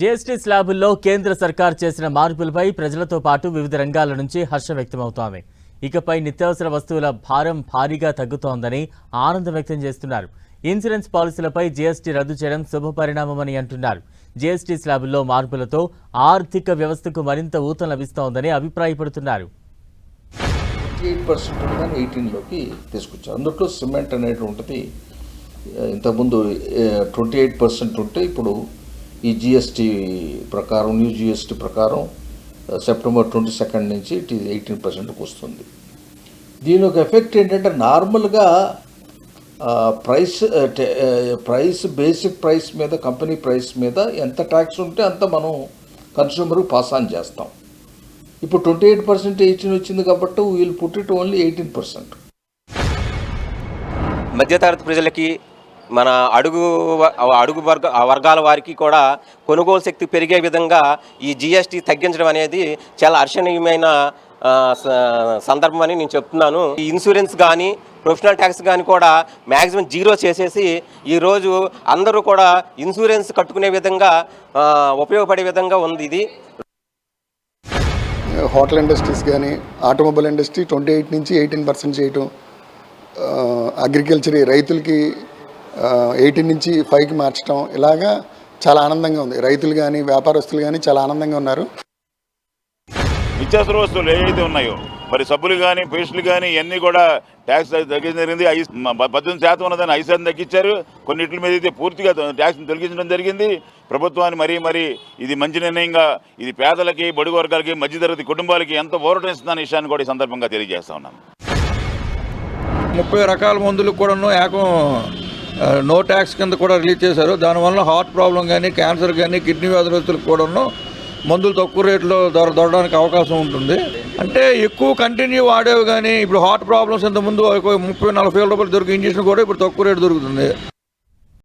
GST స్లాబుల్లో కేంద్ర సర్కార్ చేసిన మార్పులపై ప్రజలతో పాటు వివిధ రంగాల నుంచి హర్షం వ్యక్తమవుతోంది. ఇకపై నిత్యావసర వస్తువుల భారం భారీగా తగ్గుతోందని ఆనందం వ్యక్తం చేస్తున్నారు. ఇన్సూరెన్స్ పాలసీలపై జీఎస్టీ రద్దు చేయడం శుభపరిణామమని అంటున్నారు. జీఎస్టీ స్లాబుల్లో మార్పులతో ఆర్థిక వ్యవస్థకు మరింత ఊతం లభిస్తోందని అభిప్రాయపడుతున్నారు. ఎయిట్ పర్సెంట్ ఎయిటీన్లోకి తీసుకొచ్చారు. సిమెంట్ అనేది ఇంతకుముందు ట్వంటీ ఎయిట్ పర్సెంట్ ఉంటే ఇప్పుడు ఈ జిఎస్టీ ప్రకారం న్యూ జిఎస్టీ ప్రకారం సెప్టెంబర్ ట్వంటీ సెకండ్ నుంచి ఇట్ ఈజ్ ఎయిటీన్ పర్సెంట్కి వస్తుంది. దీని ఒక ఎఫెక్ట్ ఏంటంటే నార్మల్గా ప్రైస్ ప్రైస్ బేసిక్ ప్రైస్ మీద కంపెనీ ప్రైస్ మీద ఎంత ట్యాక్స్ ఉంటే అంత మనం కన్స్యూమర్కి పాస్ ఆన్ చేస్తాం. ఇప్పుడు ట్వంటీ ఎయిట్ పర్సెంట్ ఎయిటీన్ వచ్చింది కాబట్టి వీళ్ళు పుట్టిట్ ఓన్లీ ఎయిటీన్ పర్సెంట్. మధ్యతరగతి ప్రజలకి మన అడుగు వ- అడుగు వర్గ వర్గాల వారికి కూడా కొనుగోలు శక్తి పెరిగే విధంగా ఈ జిఎస్టీ తగ్గించడం అనేది చాలా హర్షణీయమైన స- సందర్భం అని నేను చెప్తున్నాను. ఈ ఇన్సూరెన్స్ కానీ ప్రొఫెషనల్ ట్యాక్స్ కానీ కూడా మ్యాక్సిమం జీరో చేసేసి ఈరోజు అందరూ కూడా ఇన్సూరెన్స్ కట్టుకునే విధంగా ఉపయోగపడే విధంగా ఉంది ఇది. హోటల్ ఇండస్ట్రీస్ కానీ ఆటోమొబైల్ ఇండస్ట్రీ ట్వంటీ ఎయిట్ నుంచి ఎయిటీన్ పర్సెంట్ చేయటం అగ్రికల్చర్ రైతులకి ఎయిటీన్ నుంచి ఫైవ్కి మార్చడం ఇలాగా చాలా ఆనందంగా ఉంది. రైతులు కానీ వ్యాపారస్తులు కానీ చాలా ఆనందంగా ఉన్నారు. నిత్యావసర వస్తువులు ఏవైతే ఉన్నాయో మరి సబ్బులు కానీ పేస్టులు కానీ ఇవన్నీ కూడా ట్యాక్స్ తగ్గించడం జరిగింది. మ- పద్దెనిమిది శాతం ఉన్నదాన్ని ఐదు శాతం తగ్గించారు. కొన్నిటి మీద అయితే పూర్తిగా ట్యాక్స్ని తొలగించడం జరిగింది. ప్రభుత్వాన్ని మరీ మరీ ఇది మంచి నిర్ణయంగా ఇది పేదలకి బడుగు వర్గాలకి మధ్యతరగతి కుటుంబాలకి ఎంత ఊరటనిస్తుందన్న విషయాన్ని కూడా ఈ సందర్భంగా తెలియజేస్తా ఉన్నాను ముప్పై రకాల మందులకు కూడాను ఏకం నో ట్యాక్స్ కింద కూడా రిలీజ్ చేశారు. దానివల్ల హార్ట్ ప్రాబ్లం కానీ క్యాన్సర్ కానీ కిడ్నీ వ్యాధులకు కూడాను మందులు తక్కువ రేట్లో దొర దొరడానికి అవకాశం ఉంటుంది. అంటే ఎక్కువ కంటిన్యూ వాడేవి కానీ ఇప్పుడు హార్ట్ ప్రాబ్లమ్స్ ఇంతకుముందు ఒక ముప్పై నలభై వేల రూపాయలు దొరికే ఇంజక్షన్ కూడా ఇప్పుడు తక్కువ రేటు దొరుకుతుంది.